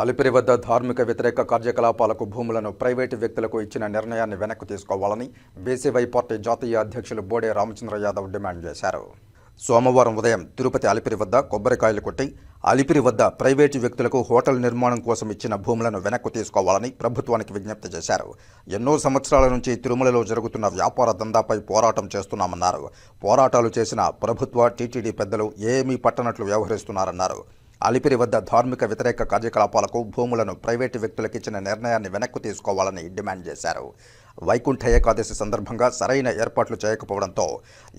అలిపిరి వద్ద ధార్మిక వ్యతిరేక కార్యకలాపాలకు భూములను ప్రైవేటు వ్యక్తులకు ఇచ్చిన నిర్ణయాన్ని వెనక్కి తీసుకోవాలని బీసీవై పార్టీ జాతీయ అధ్యక్షులు బోడే రామచంద్ర యాదవ్ డిమాండ్ చేశారు. సోమవారం ఉదయం తిరుపతి అలిపిరి వద్ద కొబ్బరికాయలు కొట్టి అలిపిరి వద్ద ప్రైవేటు వ్యక్తులకు హోటల్ నిర్మాణం కోసం ఇచ్చిన భూములను వెనక్కు తీసుకోవాలని ప్రభుత్వానికి విజ్ఞప్తి చేశారు. ఎన్నో సంవత్సరాల నుంచి తిరుమలలో జరుగుతున్న వ్యాపార దందాపై పోరాటం చేస్తున్నామన్నారు. పోరాటాలు చేసిన ప్రభుత్వ టీటీడీ పెద్దలు ఏమీ పట్టనట్లు వ్యవహరిస్తున్నారన్నారు. అలిపిరి వద్ద ధార్మిక వ్యతిరేక కార్యకలాపాలకు భూములను ప్రైవేటు వ్యక్తులకు ఇచ్చిన నిర్ణయాన్ని వెనక్కు తీసుకోవాలని డిమాండ్ చేశారు. వైకుంఠ ఏకాదశి సందర్భంగా సరైన ఏర్పాట్లు చేయకపోవడంతో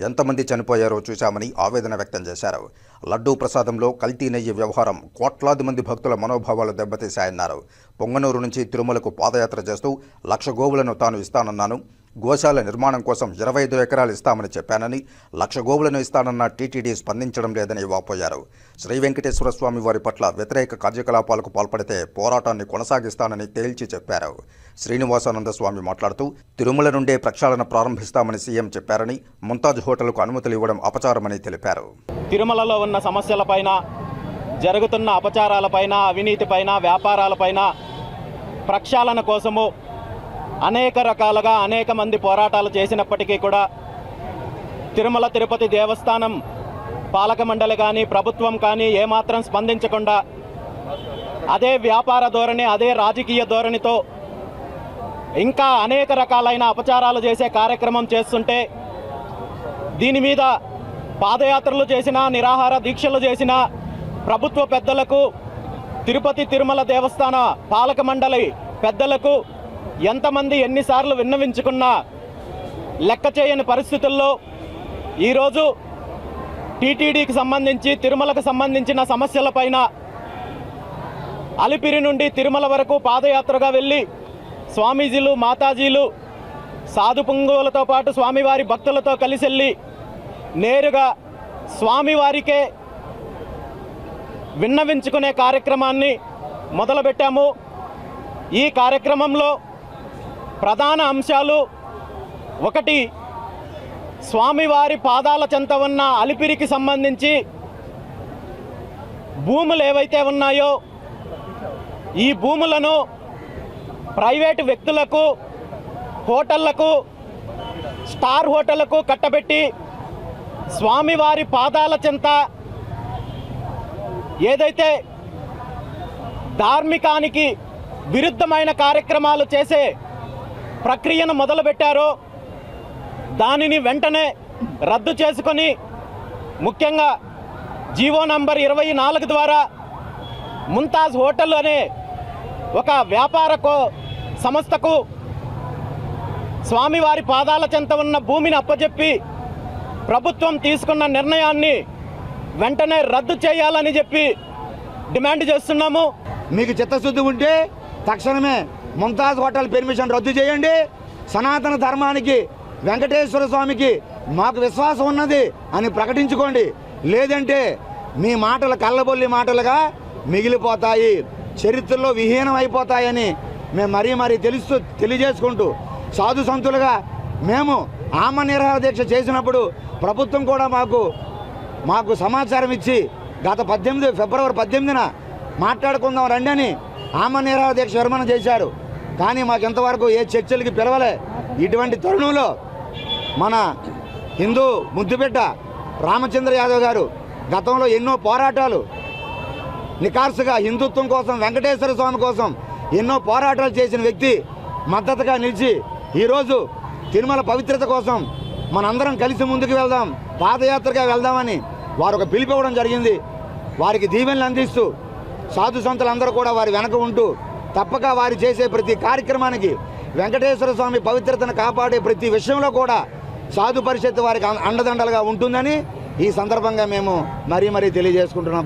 ఎంతమంది చనిపోయారో చూశామని ఆవేదన వ్యక్తం చేశారు. లడ్డూ ప్రసాదంలో కల్తీ నెయ్యి వ్యవహారం కోట్లాది మంది భక్తుల మనోభావాలు దెబ్బతీశాయన్నారు. పొంగనూరు నుంచి తిరుమలకు పాదయాత్ర చేస్తూ లక్ష గోవులను తాను ఇస్తానన్నాను. గోశాల నిర్మాణం కోసం ఇరవై ఐదు ఎకరాలు ఇస్తామని చెప్పానని లక్ష గోవులను ఇస్తానన్న టీటీడీ స్పందించడం లేదని వాపోయారు. శ్రీ వెంకటేశ్వర స్వామి వారి పట్ల వ్యతిరేక కార్యకలాపాలకు పాల్పడితే పోరాటాన్ని కొనసాగిస్తానని తేల్చి చెప్పారు. శ్రీనివాసానంద స్వామి మాట్లాడుతూ తిరుమల నుండే ప్రక్షాళన ప్రారంభిస్తామని సీఎం చెప్పారని ముంతాజ్ హోటల్కు అనుమతులు ఇవ్వడం అపచారమని తెలిపారు. తిరుమలలో ఉన్న సమస్యలపైన జరుగుతున్న అపచారాలపైన అవినీతిపైన వ్యాపారాలపైన ప్రక్షాళన కోసము అనేక రకాలుగా అనేక మంది పోరాటాలు చేసినప్పటికీ కూడా తిరుమల తిరుపతి దేవస్థానం పాలక మండలి కానీ ప్రభుత్వం కానీ ఏమాత్రం స్పందించకుండా అదే వ్యాపార ధోరణి అదే రాజకీయ ధోరణితో ఇంకా అనేక రకాలైన అపచారాలు చేసే కార్యక్రమం చేస్తుంటే దీని మీద పాదయాత్రలు చేసిన నిరాహార దీక్షలు చేసిన ప్రభుత్వ పెద్దలకు తిరుపతి తిరుమల దేవస్థాన పాలక మండలి పెద్దలకు ఎంతమంది ఎన్నిసార్లు విన్నవించుకున్నా లెక్క చేయని పరిస్థితుల్లో ఈరోజు టీటీడీకి సంబంధించి తిరుమలకు సంబంధించిన సమస్యలపైన అలిపిరి నుండి తిరుమల వరకు పాదయాత్రగా వెళ్ళి స్వామీజీలు మాతాజీలు సాధు పుంగువులతో పాటు స్వామివారి భక్తులతో కలిసి వెళ్ళి నేరుగా స్వామివారికే విన్నవించుకునే కార్యక్రమాన్ని మొదలుపెట్టాము. ఈ కార్యక్రమంలో ప్రధాన అంశాలు ఒకటి స్వామివారి పాదాల చెంత ఉన్న అలిపిరికి సంబంధించి భూములు ఏవైతే ఉన్నాయో ఈ భూములను ప్రైవేటు వ్యక్తులకు హోటళ్ళకు స్టార్ హోటళ్ళకు కట్టబెట్టి స్వామివారి పాదాల చెంత ఏదైతే ధార్మికానికి విరుద్ధమైన కార్యక్రమాలు చేసే ప్రక్రియను మొదలుపెట్టారో దానిని వెంటనే రద్దు చేసుకొని ముఖ్యంగా జీవో నంబర్ ఇరవై నాలుగు ద్వారా ముంతాజ్ హోటల్ అనే ఒక వ్యాపార సంస్థకు స్వామివారి పాదాల చెంత ఉన్న భూమిని అప్పచెప్పి ప్రభుత్వం తీసుకున్న నిర్ణయాన్ని వెంటనే రద్దు చేయాలని చెప్పి డిమాండ్ చేస్తున్నాము. మీకు చిత్తశుద్ధి ఉంటే తక్షణమే ముంతాజ్ హోటల్ పెర్మిషన్ రద్దు చేయండి. సనాతన ధర్మానికి వెంకటేశ్వర స్వామికి మాకు విశ్వాసం ఉన్నది అని ప్రకటించుకోండి. లేదంటే మీ మాటలు కళ్ళబొల్లి మాటలుగా మిగిలిపోతాయి. చరిత్రలో విహీనం అయిపోతాయని మేము మరీ మరీ తెలుస్తూ తెలియజేసుకుంటూ సాధు సంతులుగా మేము ఆమ నిరహార దీక్ష చేసినప్పుడు ప్రభుత్వం కూడా మాకు మాకు సమాచారం ఇచ్చి గత పద్దెనిమిది ఫిబ్రవరి పద్దెనిమిదిన మాట్లాడుకుందాం రండి అని ఆమ నిరాహార దీక్ష విరమణ చేశారు. కానీ మాకు ఇంతవరకు ఏ చర్చలకి పిలవలే. ఇటువంటి తరుణంలో మన హిందూ ముద్దుబిడ్డ రామచంద్ర యాదవ్ గారు గతంలో ఎన్నో పోరాటాలు నికార్సుగా హిందుత్వం కోసం వెంకటేశ్వర స్వామి కోసం ఎన్నో పోరాటాలు చేసిన వ్యక్తి మద్దతుగా నిలిచి ఈరోజు తిరుమల పవిత్రత కోసం మనందరం కలిసి ముందుకు వెళ్దాం పాదయాత్రగా వెళ్దామని వారు ఒక పిలిపివ్వడం జరిగింది. వారికి దీవెనలు అందిస్తూ సాధు సంతులందరూ కూడా వారి వెనక ఉంటూ తప్పక వారు చేసే ప్రతి కార్యక్రమానికి వెంకటేశ్వర స్వామి పవిత్రతను కాపాడే ప్రతి విషయంలో కూడా సాధు పరిషత్ వారికి అండదండలుగా ఉంటుందని ఈ సందర్భంగా మేము మరీ మరీ తెలియజేసుకుంటున్నాం.